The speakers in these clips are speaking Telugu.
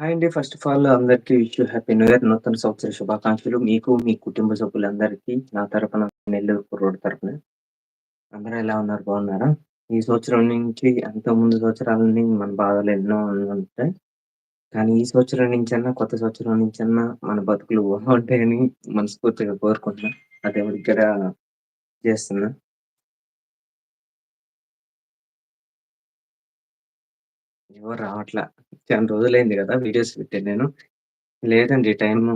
హాయ్ అండి. ఫస్ట్ ఆఫ్ ఆల్ అందరికీ wish you happy new year. నూతన సంవత్సర శుభాకాంక్షలు. మీకు, మీ కుటుంబ సభ్యులందరికీ నా తరపున, నెల్లూరు కుర్రోడి తరపున. అందరూ ఎలా ఉన్నారు? బాగున్నారా? ఈ సంవత్సరం నుంచి అంతకుముందు సంవత్సరాలన్నీ మన బాధలు ఎన్నో ఉంటాయి. కానీ ఈ సంవత్సరం నుంచన్నా, కొత్త సంవత్సరం నుంచన్నా మన బతుకులు బాగుంటాయని మనస్ఫూర్తిగా కోరుకుంటున్నా. ఆ దేవుడి దగ్గర చేస్తున్నా. ఎవరు రావట్లా. చాలా రోజులైంది కదా వీడియోస్ పెట్టి నేను. లేదండి టైము,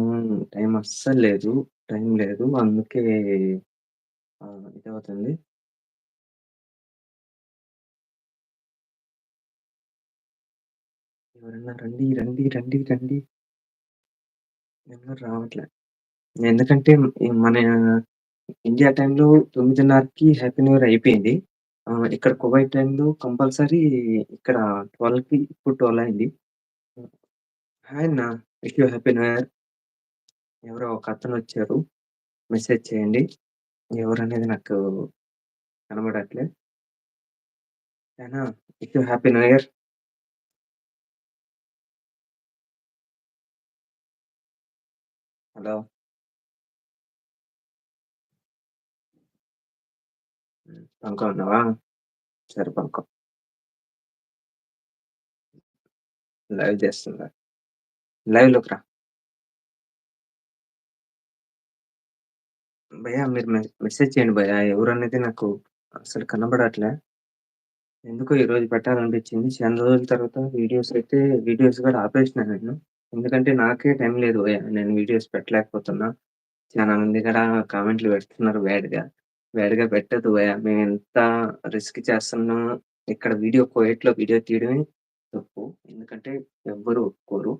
టైం అస్సలు లేదు. టైం లేదు. అందుకే ఆహ్, ఇదవుతుంది. ఎవరన్నా రండి, రండి, రండి, రండి. ఎవరు రావట్లే. ఎందుకంటే మన ఇండియా టైంలో 9:30కి హ్యాపీ న్యూ ఇయర్ అయిపోయింది. ఆ ఇక్కడ కువైట్ టైంలో కంపల్సరీ ఇక్కడ 12కి ఇప్పుడు 12 అయింది. హాయ్ అన్న. Wish you happy new year. ఎవరో ఒకతనొచ్చారు. మెసేజ్ చేయండి. ఎవరనేది నాకు కనబడట్లే. అన్న wish you happy new year. Hello! హ్మ్. పనుకోనున్నావా? సరే పనుకో. లైవ్ చేస్తుందా లైవ్‌లోకి రా. భయ్యా మీరు మెసేజ్ చేయండి భయ్యా. ఎవరనేది నాకు అసలు కనబడట్లే. ఎందుకో ఈరోజు పెట్టాలనిపించింది. చాలా రోజుల తర్వాత వీడియోస్ అయితే వీడియోస్ కూడా ఆపేసినా నేను. ఎందుకంటే నాకే టైం లేదు భయ్యా. నేను వీడియోస్ పెట్టలేకపోతున్నా. చాలా మంది కూడా కామెంట్‌లు పెడుతున్నారు బ్యాడ్‌గా. వేడిగా పెట్టదు మేము ఎంత రిస్క్ చేస్తున్నా ఇక్కడ వీడియో కోయట్లో వీడియో తీయడమే తప్పు. ఎందుకంటే ఎవ్వరు ఒప్పుకోరు.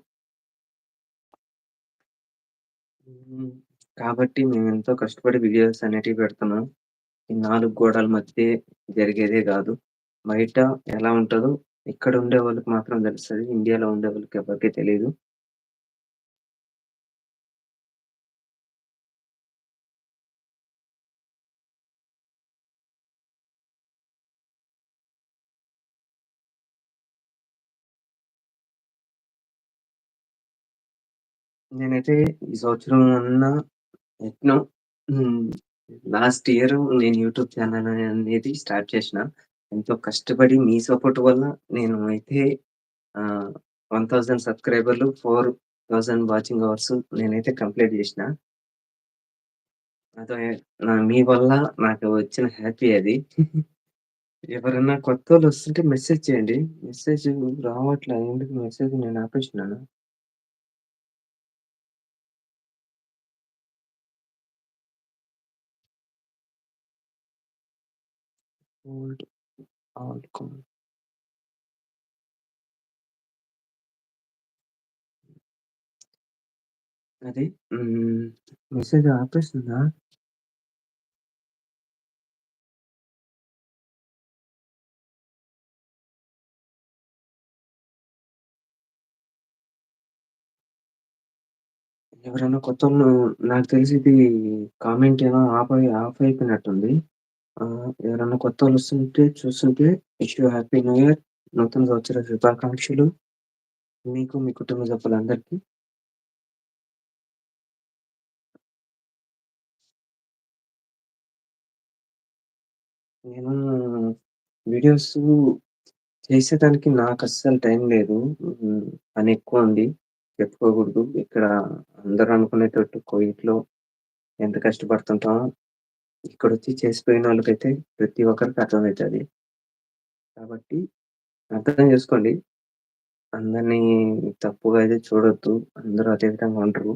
కాబట్టి మేము ఎంతో కష్టపడి వీడియోస్ అనేటివి పెడుతున్నాం. ఈ నాలుగు గోడల మధ్య జరిగేదే కాదు బయట ఎలా ఉంటదో ఇక్కడ ఉండే వాళ్ళకి మాత్రం తెలుస్తుంది ఇండియాలో ఉండేవాళ్ళకి ఎవరికీ తెలియదు నేనైతే ఈ సంవత్సరం అన్నా ఎట్నో హ్మ్. లాస్ట్ ఇయర్ నేను యూట్యూబ్ ఛానల్ అనేది స్టార్ట్ చేసిన. ఎంతో కష్టపడి మీ సపోర్ట్ వల్ల నేను అయితే ఆహ్, 1000 సబ్‌స్క్రైబర్లు, 4000 వాచింగ్ అవర్స్ నేనైతే కంప్లీట్ చేసిన అదే నా మీ వల్ల నాకు వచ్చిన హ్యాపీ అది. ఎవరన్నా కొత్తోళ్ళొస్తుంటే మెసేజ్ చేయండి. మెసేజ్ రావట్లేదు ఎందుకు మెసేజ్ నేను ఆపేసినాను. Old all call. అది మెసేజ్ ఆపేస్తుందా ఎవరైనా కొత్తోళ్ళు నాకు తెలిసి ఇది కామెంట్ ఏమో ఆఫ్ అయి ఆఫ్ అయిపోయినట్టుంది. ఆహ్, ఎవరైనా వస్తుంటే చూస్తుంటే wish you happy new year. నూతన సంవత్సర శుభాకాంక్షలు. మీకు, మీ కుటుంబ సభ్యులందరికీ. నేను వీడియోస్ చేసేదానికి నాకస్సలు టైం లేదు. పని ఎక్కువ ఉంది చెప్పుకోకూడదు. ఇక్కడ అందరూ అనుకునేటట్టు కోయిట్లో ఎంత ఇక్కడ వచ్చి చేసిపోయిన వాళ్ళకైతే ప్రతి ఒక్కరికి అర్థమవుతుంది కాబట్టి అర్థం చేసుకోండి. అందరిని తప్పుగా అయితే చూడొద్దు. అందరూ అదే విధంగా ఉండరు.